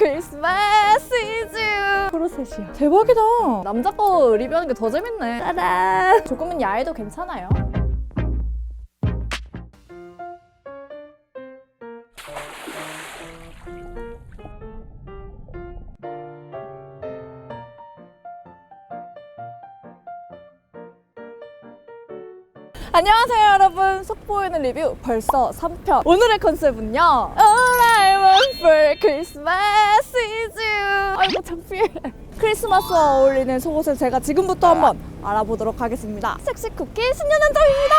크리스마스 이즈. 프로셋이야. 대박이다. 남자 거 리뷰하는 게 더 재밌네. 짜잔. 조금은 야해도 괜찮아요. 안녕하세요 여러분. 속보이는 리뷰 벌써 3편. 오늘의 컨셉은요. want for Christmas is you. 아이고 창피해. 크리스마스와 어울리는 속옷을 제가 지금부터 한번 알아보도록 하겠습니다. 섹시 쿠키 신년한장입니다.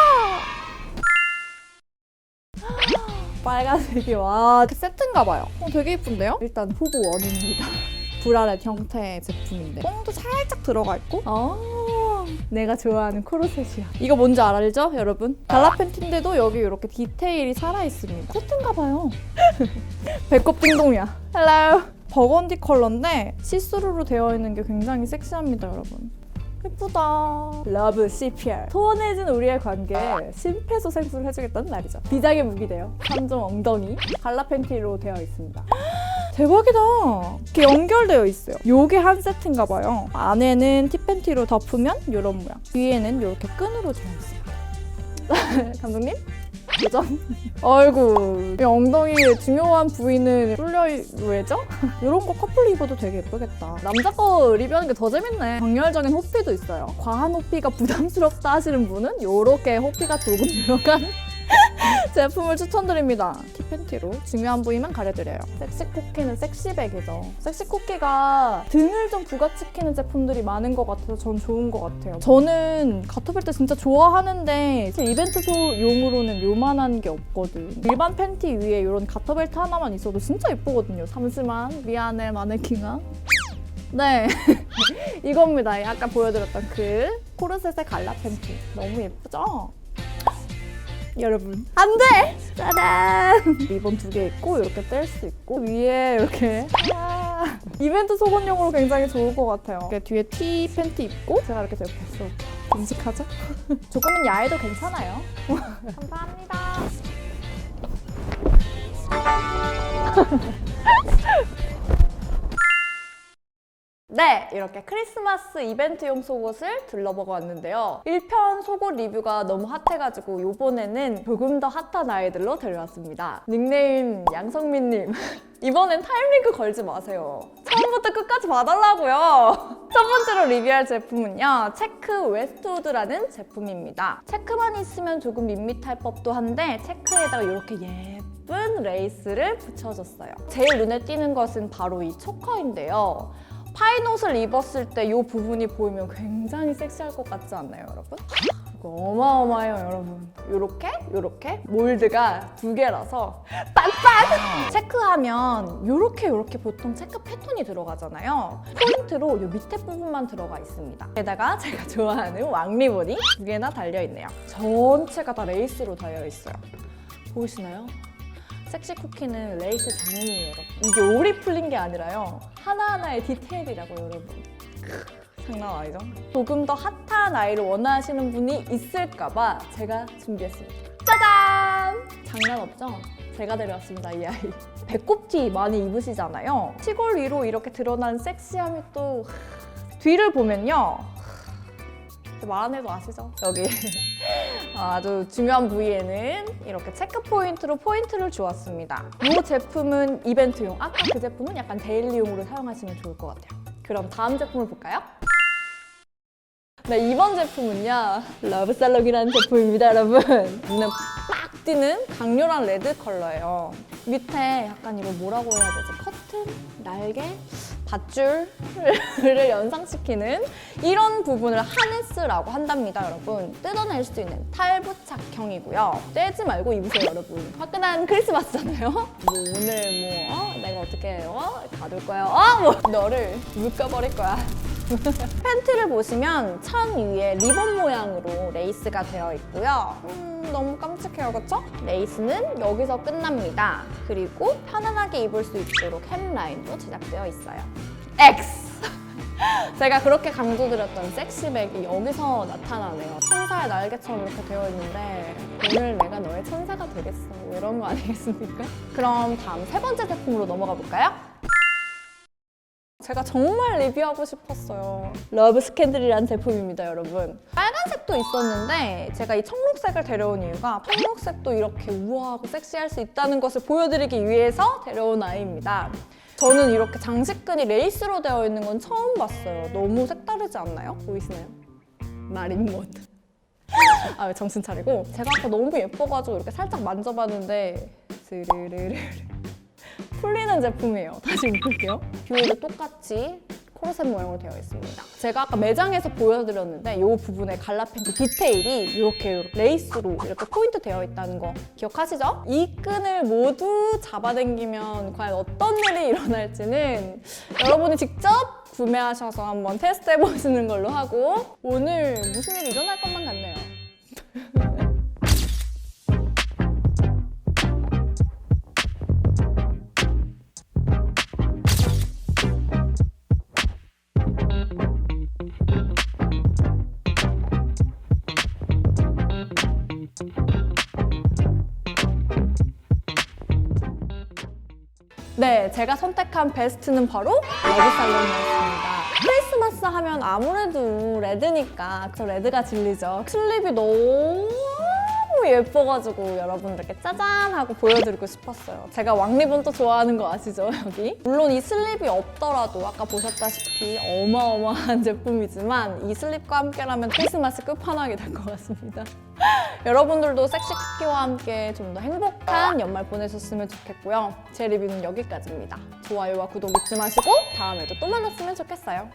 빨간색이 와 세트인가 봐요. 어, 되게 예쁜데요? 일단 후보 원입니다. 불알의 형태의 제품인데. 뽕도 살짝 들어가 있고. 어, 내가 좋아하는 코르셋이야 이거 뭔지 알죠 여러분? 갈라 팬티인데도 여기 이렇게 디테일이 살아있습니다 세트인가 봐요 배꼽 띵동이야 헬로 버건디 컬러인데 시스루로 되어 있는 게 굉장히 섹시합니다 여러분 예쁘다. 러브 CPR. 소원해진 우리의 관계에 심폐소생술을 해주겠다는 말이죠. 비장의 무기대요. 3종 엉덩이. 갈라 팬티로 되어 있습니다. 대박이다. 이렇게 연결되어 있어요. 요게 한 세트인가 봐요. 안에는 티팬티로 덮으면 이런 모양. 뒤에는 이렇게 끈으로 되어 있어요. 감독님? 도전? 아이고 이 엉덩이의 중요한 부위는 뚫려 왜죠? 이런 거 커플로 입어도 되게 예쁘겠다. 남자 거 리뷰하는 게 더 재밌네. 정열적인 호피도 있어요. 과한 호피가 부담스럽다 하시는 분은 이렇게 호피가 조금 들어간 제품을 추천드립니다. 티팬티로 중요한 부위만 가려드려요. 섹시 쿠키는 섹시백이죠. 섹시 쿠키가 등을 좀 부각시키는 제품들이 많은 것 같아서 전 좋은 것 같아요. 저는 가토벨 때 진짜 좋아하는데 이벤트용으로는 요만한 게 없거든. 일반 팬티 위에 이런 가터벨트 하나만 있어도 진짜 예쁘거든요. 잠시만 미안해 마네킹아. 네 이겁니다. 아까 보여드렸던 그 코르셋의 갈라 팬티 너무 예쁘죠? 여러분. 안돼! 짜란 리본 두 개 있고 이렇게 뗄 수 있고 위에 이렇게. 아, 이벤트 속옷용으로 굉장히 좋을 것 같아요. 이렇게 뒤에 티 팬티 입고 제가 이렇게 옆에서 인식하죠? 조금은 야해도 괜찮아요. 감사합니다 네, 이렇게 크리스마스 이벤트용 속옷을 둘러보고 왔는데요. 1편 속옷 리뷰가 너무 핫해가지고 이번에는 조금 더 핫한 아이들로 데려왔습니다. 닉네임 양성민님. 이번엔 타임링크 걸지 마세요. 처음부터 끝까지 봐달라고요. 첫 번째로 리뷰할 제품은요. 체크 웨스트우드라는 제품입니다. 체크만 있으면 조금 밋밋할 법도 한데 체크에다가 이렇게 예쁜 레이스를 붙여줬어요. 제일 눈에 띄는 것은 바로 이 초커인데요. 파인 옷을 입었을 때 이 부분이 보이면 굉장히 섹시할 것 같지 않나요, 여러분? 이거 어마어마해요, 여러분. 요렇게, 요렇게 몰드가 두 개라서 빤빤! 체크하면 요렇게 요렇게 보통 체크 패턴이 들어가잖아요. 포인트로 요 밑에 부분만 들어가 있습니다. 게다가 제가 좋아하는 왕리본이 두 개나 달려있네요. 전체가 다 레이스로 달려 있어요. 보이시나요? 섹시 쿠키는 레이스 장인이에요, 여러분. 이게 오리 풀린 게 아니라요. 하나하나의 디테일이라고, 여러분. 크, 장난 아니죠? 조금 더 핫한 아이를 원하시는 분이 있을까봐 제가 준비했습니다. 짜잔! 장난 없죠? 제가 데려왔습니다, 이 아이. 배꼽티 많이 입으시잖아요. 시골 위로 이렇게 드러난 섹시함이 또 뒤를 보면요. 말 안 해도 아시죠? 여기 아주 중요한 부위에는 이렇게 체크 포인트로 포인트를 주었습니다. 이 제품은 이벤트용, 아까 그 제품은 약간 데일리용으로 사용하시면 좋을 것 같아요. 그럼 다음 제품을 볼까요? 네, 이번 제품은요. 러브살롱이라는 제품입니다, 여러분. 눈에 빡 띄는 강렬한 레드 컬러예요. 밑에 약간 이거 뭐라고 해야 되지? 커튼? 날개? 밧줄을 연상시키는 이런 부분을 하네스라고 한답니다, 여러분. 뜯어낼 수 있는 탈부착형이고요. 떼지 말고 입으세요, 여러분. 화끈한 크리스마스잖아요. 뭐 오늘 뭐 어? 내가 어떻게 어? 가둘 거야? 어? 뭐 너를 묶어버릴 거야. 팬티를 보시면 천 위에 리본 모양으로 레이스가 되어 있고요. 음, 너무 깜찍해요, 그쵸? 레이스는 여기서 끝납니다. 그리고 편안하게 입을 수 있도록 햄라인도 제작되어 있어요. X! 제가 그렇게 강조드렸던 섹시백이 여기서 나타나네요. 천사의 날개처럼 이렇게 되어 있는데 오늘 내가 너의 천사가 되겠어. 뭐 이런 거 아니겠습니까? 그럼 다음 세 번째 제품으로 넘어가 볼까요? 제가 정말 리뷰하고 싶었어요. 러브 스캔들이라는 제품입니다, 여러분. 빨간색도 있었는데 제가 이 청록색을 데려온 이유가 청록색도 이렇게 우아하고 섹시할 수 있다는 것을 보여드리기 위해서 데려온 아이입니다. 저는 이렇게 장식끈이 레이스로 되어 있는 건 처음 봤어요. 너무 색다르지 않나요? 보이시나요? 마린 모드. 아, 왜 정신 차리고 제가 아까 너무 예뻐가지고 이렇게 살짝 만져봤는데 스르르르 풀리는 제품이에요. 다시 묶을게요. 뷰도 똑같이 코르셋 모양으로 되어 있습니다. 제가 아까 매장에서 보여드렸는데 이 부분에 갈라팬트 디테일이 이렇게 레이스로 이렇게 포인트 되어 있다는 거 기억하시죠? 이 끈을 모두 잡아당기면 과연 어떤 일이 일어날지는 여러분이 직접 구매하셔서 한번 테스트 해보시는 걸로 하고 오늘 무슨 일이 일어날 것만 같네요. 네, 제가 선택한 베스트는 바로 레드살롱이었습니다. 크리스마스 하면 아무래도 레드니까 저 레드가 진리죠. 슬립이 너무 예뻐가지고 여러분들께 짜잔 하고 보여드리고 싶었어요. 제가 왕리본도 좋아하는 거 아시죠, 여기? 물론 이 슬립이 없더라도 아까 보셨다시피 어마어마한 제품이지만 이 슬립과 함께라면 크리스마스 끝판왕이 될 것 같습니다. 여러분들도 섹시 쿠키와 함께 좀 더 행복한 연말 보내셨으면 좋겠고요. 제 리뷰는 여기까지입니다. 좋아요와 구독 잊지 마시고 다음에도 또 만났으면 좋겠어요.